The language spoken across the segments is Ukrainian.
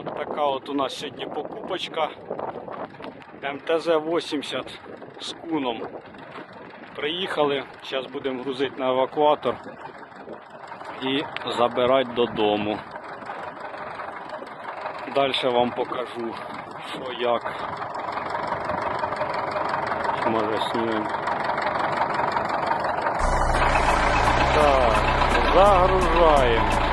От така от у нас сьогодні покупочка. МТЗ-80 з куном. Приїхали, зараз будемо грузити на евакуатор і забирати додому. Далі вам покажу, що як. Може знімемо. Так, загружаємо.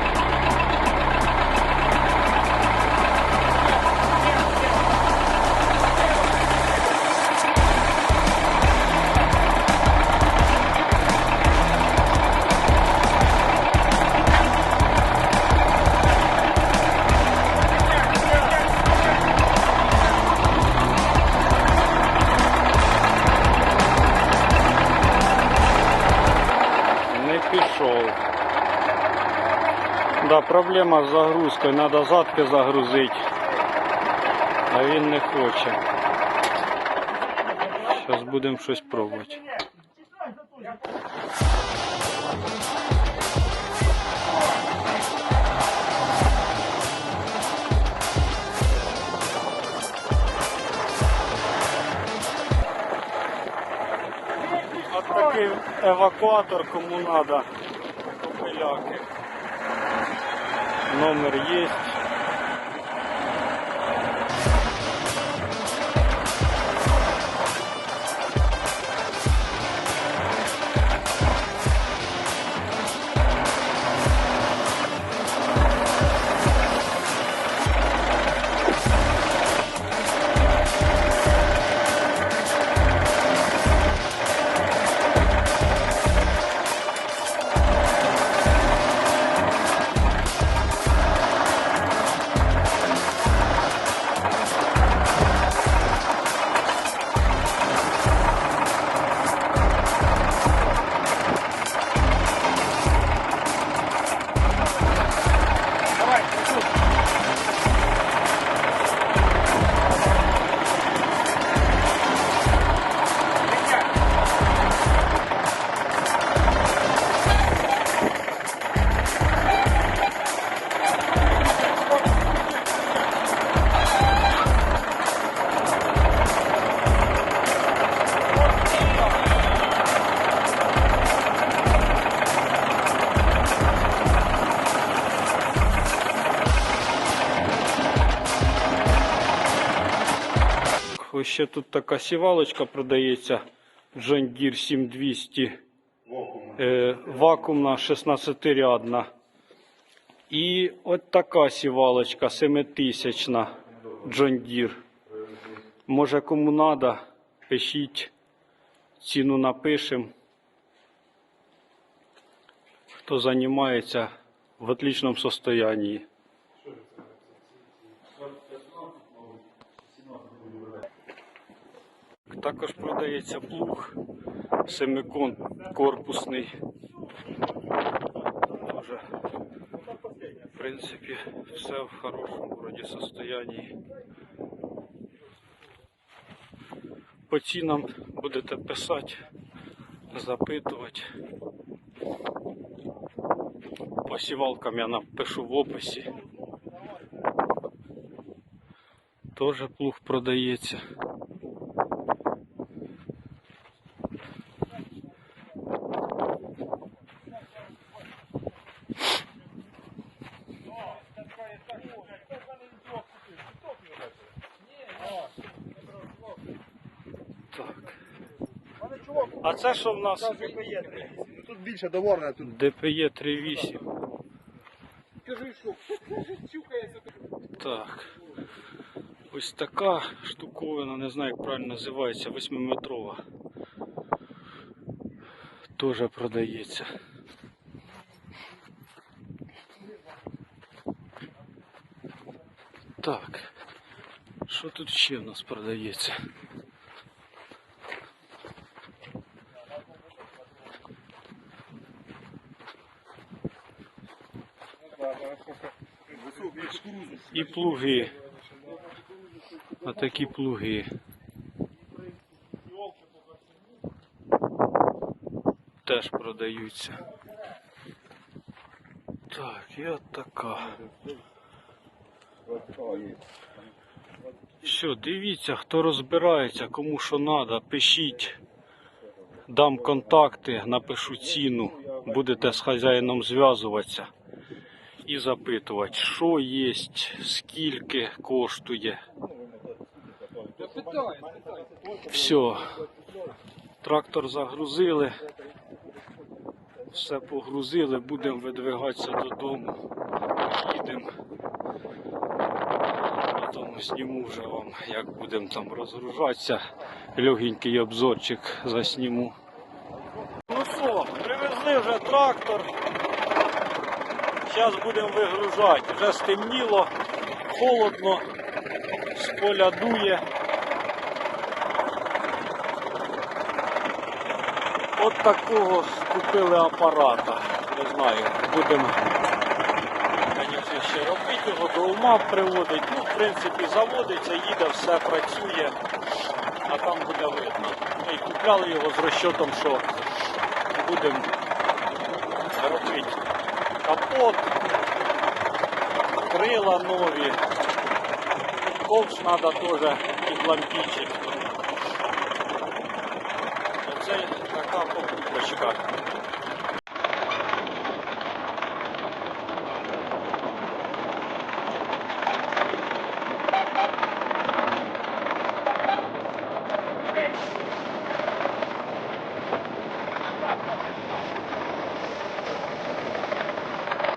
Да, проблема з загрузкою, треба задки загрузити. А він не хоче. Зараз будемо щось пробувати. От такий евакуатор кому надо. Копиляки. Номер є. Ось ще тут така сівалочка продається. John Deere 7200. Е, вакуумна 16-рядна. І от така сівалочка 7000 John Deere. Може кому надо, пишіть, ціну напишемо. Хто займається в отличному состоянии. Також продається плуг семикон корпусний. Тоже, в принципі, все в хорошому вроді состоянии. По цінам будете писати, запитувати. По сівалкам я напишу в описі. Тоже плуг продається. Так. А це що в нас? Тут більше довольно, тут ДПЄ 38. Так. Ось така штуковина, не знаю, як правильно називається, 8-метрова. Теж продається. Так. Що тут ще в нас продається? І плуги. Отакі плуги. Теж продаються. Так, і от така. Все, дивіться, хто розбирається, кому що треба, пишіть. Дам контакти, напишу ціну. Будете з хазяїном зв'язуватися і запитувати, що є, скільки коштує. Все. Трактор загрузили. Все погрузили, будемо видвигатися додому. Їдемо. Потім зніму вже вам, як будемо там розгружатися. Легенький обзорчик засніму. Ну що, привезли вже трактор. Зараз будемо вигружати. Вже стемніло, холодно, з поля. От такого купили апарата. Не знаю, будемо ще робити його, до ума приводить. Ну, в принципі, заводиться, їде, все працює, а там буде видно. Ми купляли його з розчотом, що будемо робити капот, крила нові, ковш треба теж підлампічити. Це така покупочка.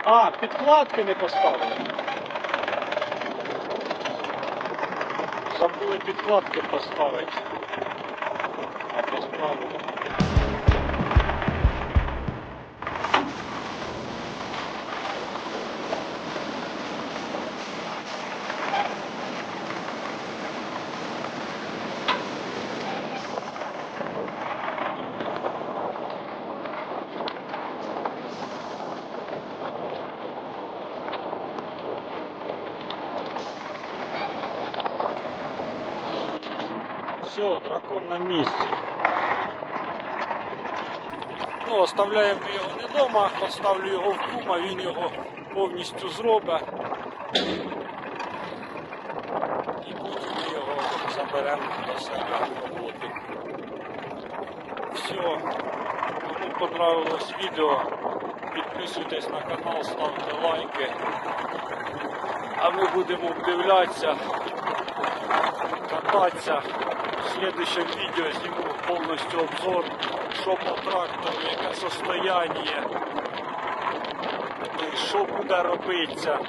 А, підкладки не поставили. Забули підкладки поставити. А поставили. Все, дракон на місці. Ну, оставляємо його не вдома, поставлю його в кума, він його повністю зробить. І потім його заберемо до себе в роботу. Все. Кому понравилось відео, підписуйтесь на канал, ставте лайки. А ми будемо вдивлятися кататься. Следующем видео сниму полностью обзор, что по трактору, яке состояние, що буде робитися,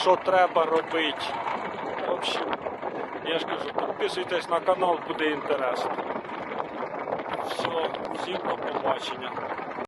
що треба робити. В общем, я ж кажу, підписуйтесь на канал, буде інтересно. Все, всім до побачення.